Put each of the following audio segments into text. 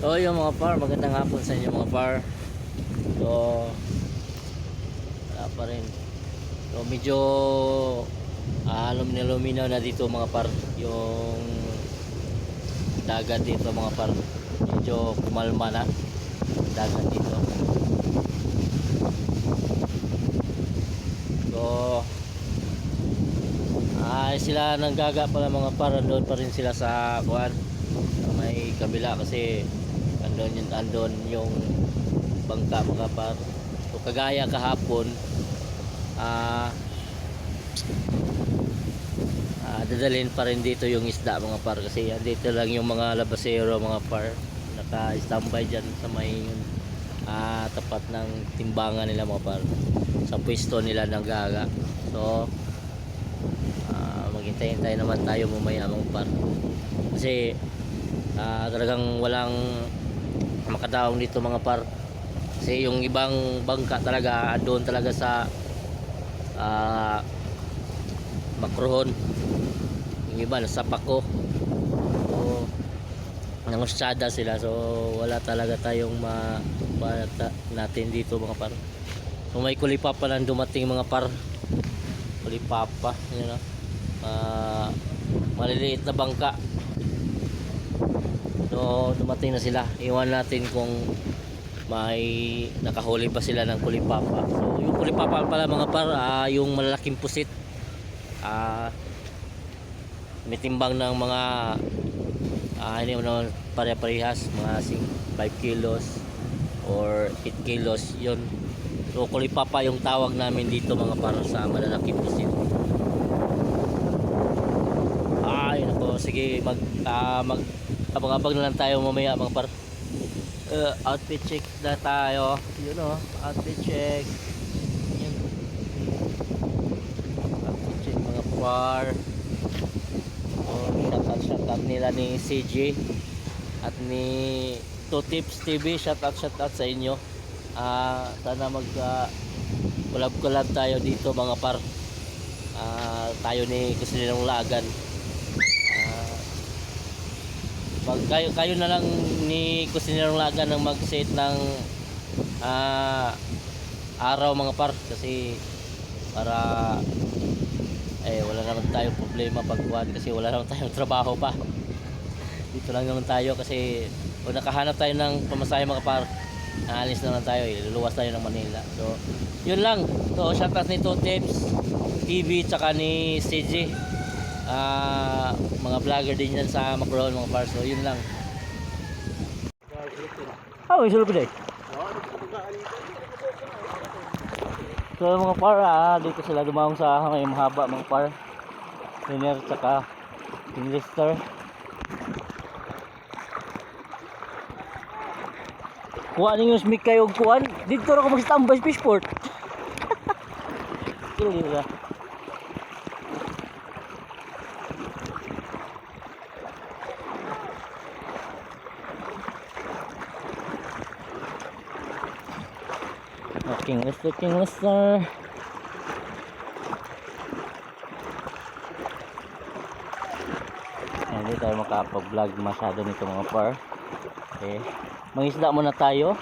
So yung mga par, magandang hapon sa inyo mga par. So wala pa rin. So medyo ah, luminaw na dito mga par yung dagat dito mga par. Medyo kumalma na dagat dito. So ah sila nanggaga pala mga par, doon pa rin sila sa kuan may kabila kasi andon yung andon yung bangka mga par so kagaya kahapon ah ah, dadalhin pa rin dito yung isda mga par kasi andito lang yung mga labasero mga par naka standby dyan sa may ah, tapat ng timbangan nila mga par sa pwesto nila ng gaga. So ah, maghintay-hintay naman tayo mamaya mga par. Kasi ah, talagang walang makadaong dito mga par. Kasi yung ibang bangka talaga doon talaga sa ah Makrohon yung iba nasa Pako so nangusyada sila. So wala talaga tayong ma, ma natin dito mga par. So may kulipapa lang dumating mga par. Kulipapa yun know, ah maliliit na bangka So dumating na sila. Iwan natin kung may nakahuli pa sila ng kulipapa. So yung kulipapa pala mga par, ah, yung malalaking pusit. Ah may timbang ng mga ah hindi mo naman pare-parehas mga 5 kilos or 8 kilos yun so kulipapa yung tawag namin dito mga par sa malalaking pusit ay nako sige mag ah, mag abang-abang na lang tayo mamaya mga par uh, outfit check na tayo. Yun o outfit check. Yun. Outfit check mga par. Oh, shout out shout out nila ni CJ at ni Two Tips TV shout out shout out sa inyo. Ah sana mag uh, collab collab tayo dito mga par. Ah, tayo ni Kusinilong Lagan Ah, Pag kayo, kayo na lang ni Kusinirong Laga ng mag-set ng ah, araw mga par. Kasi para eh wala naman tayong problema pagkuhan kasi wala naman tayong trabaho pa. Dito lang naman tayo kasi kung nakahanap tayo ng pamasahe mga par aalis naman tayo eh, luluwas tayo ng Manila. So yun lang. So shoutout ni Two Tips TV tsaka ni CJ ah mga vlogger din yan sa Macron mga par so yun lang. Oh isulo ko so mga par ah, dito sila dumawang sa may mahaba mga par. Winner tsaka Lister kuha ninyo smik kayo kuhan dito ra ko mag-standby sa fishport. Kilo dito? na. King Lister, King Lister. Hindi tayo makapag-vlog masyado nito mga par. Okay. Mangisda muna tayo.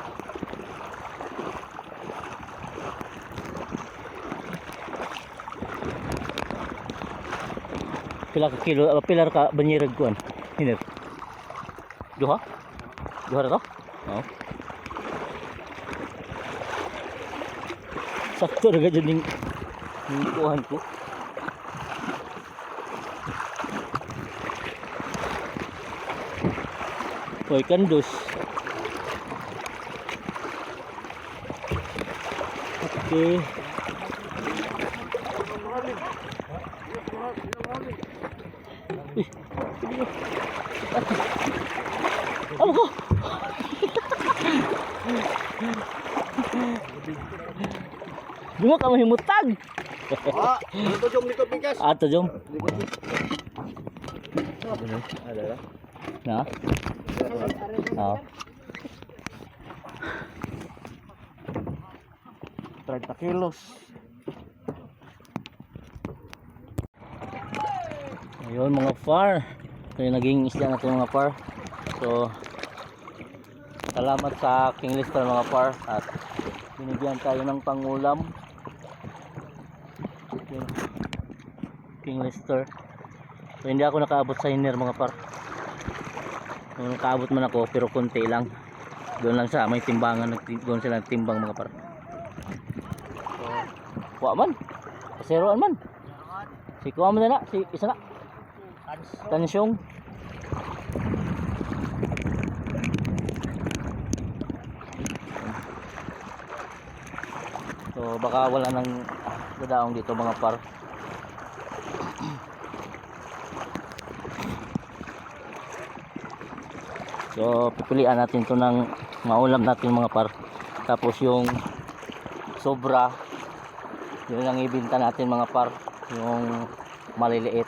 Pila ka kilo, uh, pila ka banyerag kuan. Hiner. Duha? Duha ra to? Oo. Sakto na ganyan yung yung kuhan ko. Hoy, kandos. Okay. Uy, sige na. Ano ko? Di mo ka mahimutag. Ah, ito jom nito pikas. Ato jom. Ada ya. Na? Oo. 30 kilos. Ayun mga far. Ito yung naging isda natin mga far. So, Salamat sa King Lister mga par at binigyan tayo ng pangulam. King Lister. So hindi ako nakaabot sa hiner mga par. Nakaabot man ako pero konti lang. Doon lang sa may timbangan, doon sila nagtimbang mga par. So, wa man. Kaseroan man. Si kuha mo na na, si isa na. Tansyong. So baka wala nang dadaong dito mga par. So pipilian natin to ng maulam natin mga par. Tapos yung sobra yun ang ibinta natin mga par. Yung maliliit.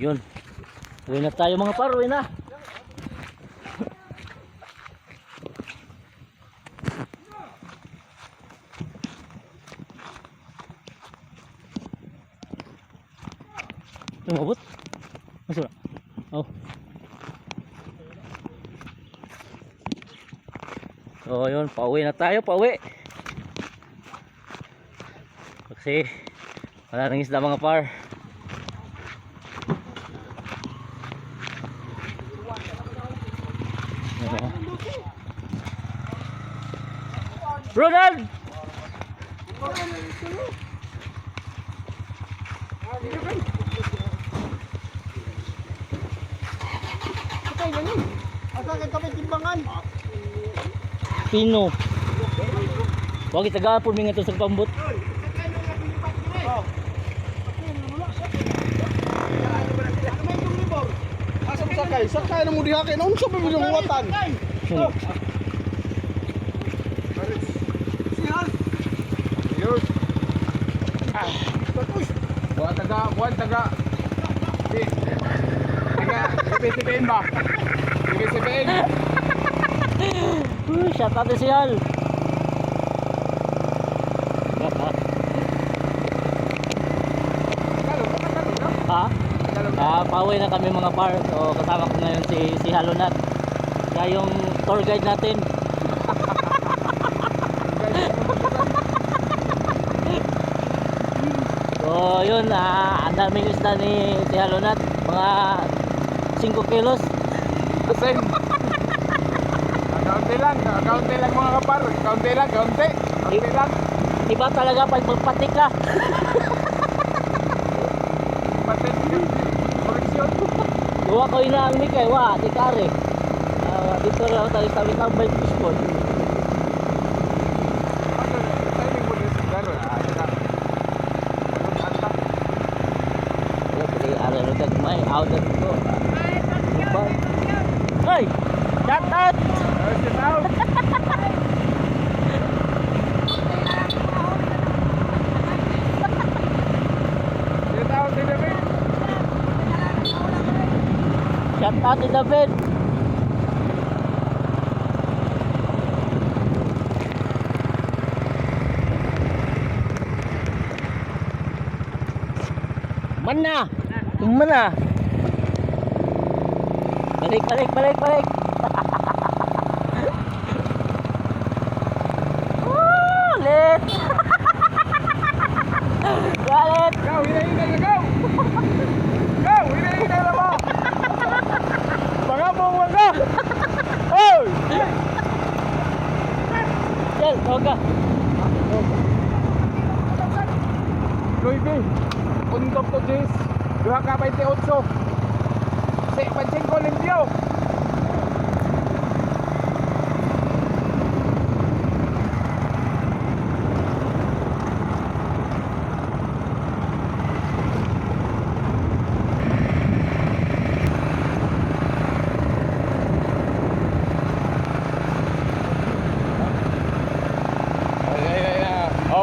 Yun. Uwi na tayo mga par, uwi na. Tumabot? Masura? Oh. So yun, pauwi na tayo, pauwi. Kasi wala nang isda mga par. Ronald! Patay nun. Asa ka kami timbangan? Pino. Wag itagapon mi nga to sa pambot. Asa mo sakay? Sakay na mo diha kay naunsa pa mo yung watan. Yun. Ah, tapos. Buwan taga, buwan taga. PCPN ba? PCPN. Uy, shout out si Al. ha? Ah, pauwi na kami mga par. So kasama ko ngayon si si Halonat. Siya yung tour guide natin. So yun, ah, ang daming isda ni si Halonat. Mga 5 kilos. Asen. Kaunti lang, kaunti lang mga kapar. Kaunti lang, kaunti. Kaunti lang. Iba talaga pag magpatik ka. Patin. Koreksyon. Duwa ko ina ang mikay, wa, di kare. Ah, dito ako tayo sa witang by fishball. Ano, timing mo din sa gano'n. Ah, ina. Anong anta? Yo, pili ara ro dag may out at ko. Hey! Shout out! Sit down. Shout out to David! Man na! Man na! Balik, balik, balik, balik! Woo! Lit! Galit! Go, hina-hina na, go! Go, hina-hina na mo! Mga bunga ka! Oh! Yan, tawag ka! Luibi, undok to Jis. Duha ka 28. Si pancing ko limpyo. Ay, ay, ay. Oh,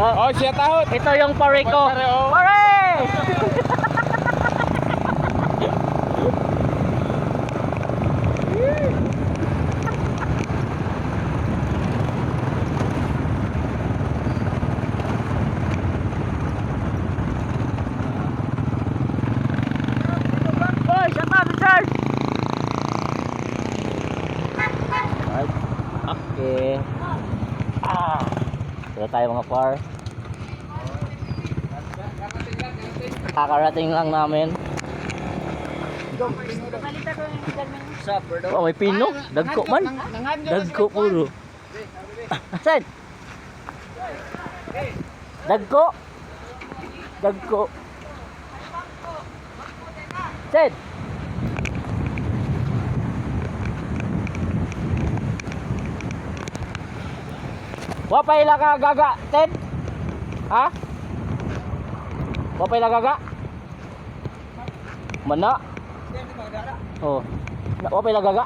Oh, siya tahot. Ito yung pare ko! Pare, par. Kakarating lang namin. Oh, may pino. Dagko man. Dagko puro. Saan? Dagko. Dagko. Saan? Wapay la ka gaga, Ted? Ha? Wapay la gaga? Mana? Oh. Wapay la gaga?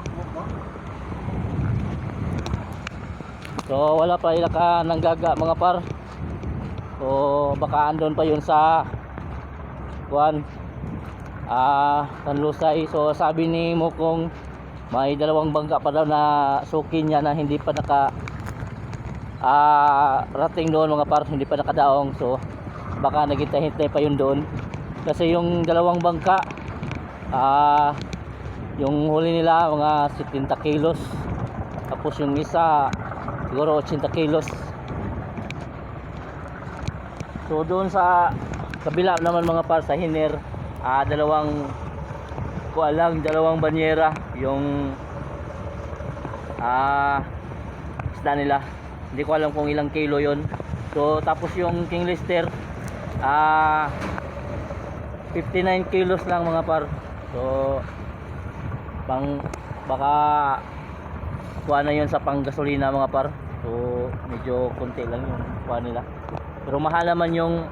So wala pa ila ka ng gaga mga par. So baka andon pa yun sa kuan ah Sanlusay. So sabi ni mo kung may dalawang bangka pa daw na suki niya na hindi pa naka ah rating doon mga par, hindi pa nakadaong. So baka naghintay-hintay pa yun doon. Kasi yung dalawang bangka ah yung huli nila mga 70 kilos. Tapos yung isa siguro 80 kilos. So doon sa kabila naman mga par sa Hiner, ah dalawang kuha lang, dalawang banyera yung ah isda nila. Hindi ko alam kung ilang kilo yon. So tapos yung King Lister ah 59 kilos lang mga par. So pang baka kuha na yun sa panggasolina mga par. So medyo konti lang yung kuha nila. Pero mahal naman yung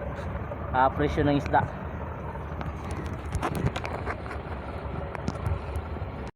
ah, presyo ng isda.